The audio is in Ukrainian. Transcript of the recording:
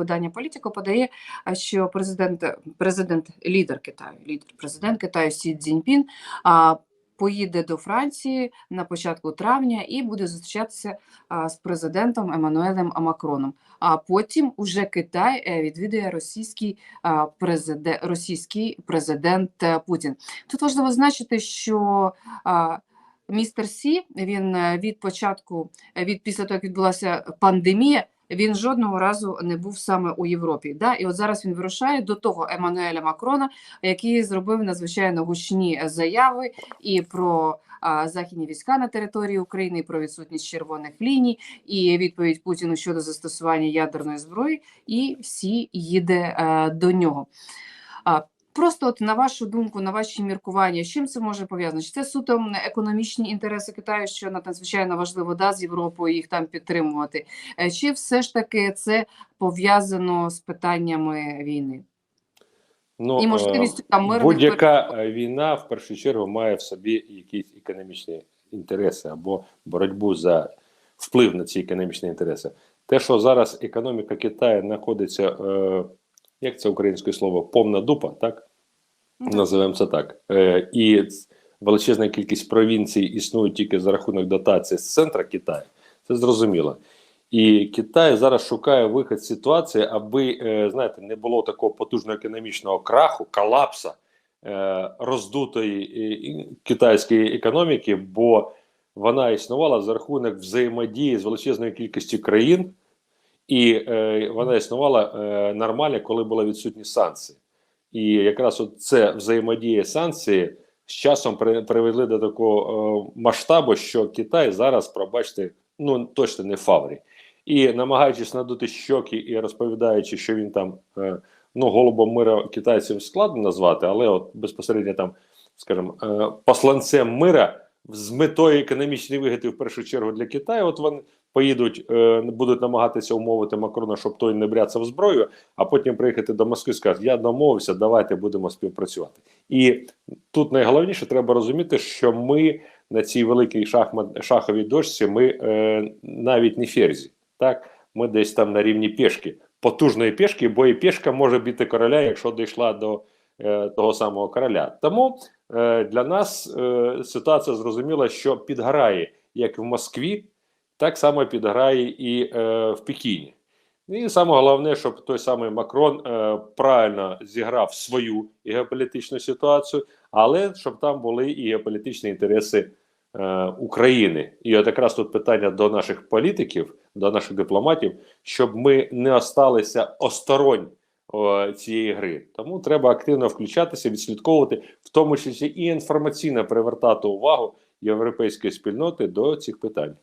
видання Політико подає, а, що президент, президент, лідер Китаю, лідер президент Китаю Сі Цзіньпін поїде до Франції на початку травня і буде зустрічатися з президентом Еммануелем Макроном. А потім уже Китай е, відвідує російський президент, російський президент е, Путін. Тут важливо значити, що містер Сі він е, від початку, е, від після того, як відбулася пандемія, він жодного разу не був саме у Європі. Да? І от зараз він вирушає до того Еммануеля Макрона, який зробив надзвичайно гучні заяви і про західні війська на території України, і про відсутність червоних ліній, і відповідь Путіну щодо застосування ядерної зброї, і всі їде е, до нього. Просто от на вашу думку, на ваші міркування, з чим це може пов'язано? Чи це суто економічні інтереси Китаю, що надзвичайно важливо да, з Європою їх там підтримувати? Е, Чи все ж таки це пов'язано з питаннями війни? Ну, І е, можливістю там мирних будь-яка е, війна в першу чергу має в собі якісь економічні інтереси або боротьбу за вплив на ці економічні інтереси. Те, що зараз економіка Китаю знаходиться, е, як це українське слово, повна дупа, так? Ну, Називаємо це так. Е, і величезна кількість провінцій існує тільки за рахунок дотації з центра Китаю. Це зрозуміло. І Китай зараз шукає вихід з ситуації, аби е, знаєте, не було такого потужного економічного краху, колапса е, роздутої китайської економіки, бо вона існувала за рахунок взаємодії з величезною кількістю країн, і вона існувала нормально, коли була відсутність санкцій. І якраз от це взаємодія санкції з часом при, привели до такого е, масштабу, що Китай зараз, пробачте, ну точно не фаврі. І намагаючись надути щоки і розповідаючи, що він там е, ну голубом мира китайців складно назвати, але от безпосередньо там, скажімо, е, посланцем мира з метою економічної вигоди в першу чергу для Китаю. От вони поїдуть, е, будуть намагатися умовити Макрона, щоб той не бряцав зброю, а потім приїхати до Москви і сказати, я домовився, давайте будемо співпрацювати. І тут найголовніше треба розуміти, що ми на цій великій шахмат, шаховій дошці ми е, навіть не ферзі. Так, ми десь там на рівні пішки, потужної пішки, бо і пішка може бити короля, якщо дійшла до е, того самого короля. Тому е, для нас е, ситуація зрозуміла, що підграє як в Москві, так само підграє і е, в Пекіні. І саме головне, щоб той самий Макрон е, правильно зіграв свою геополітичну ситуацію, але щоб там були і геополітичні інтереси е, України. І от якраз тут питання до наших політиків, до наших дипломатів, щоб ми не осталися осторонь о, цієї гри. Тому треба активно включатися, відслідковувати, в тому числі і інформаційно привертати увагу європейської спільноти до цих питань.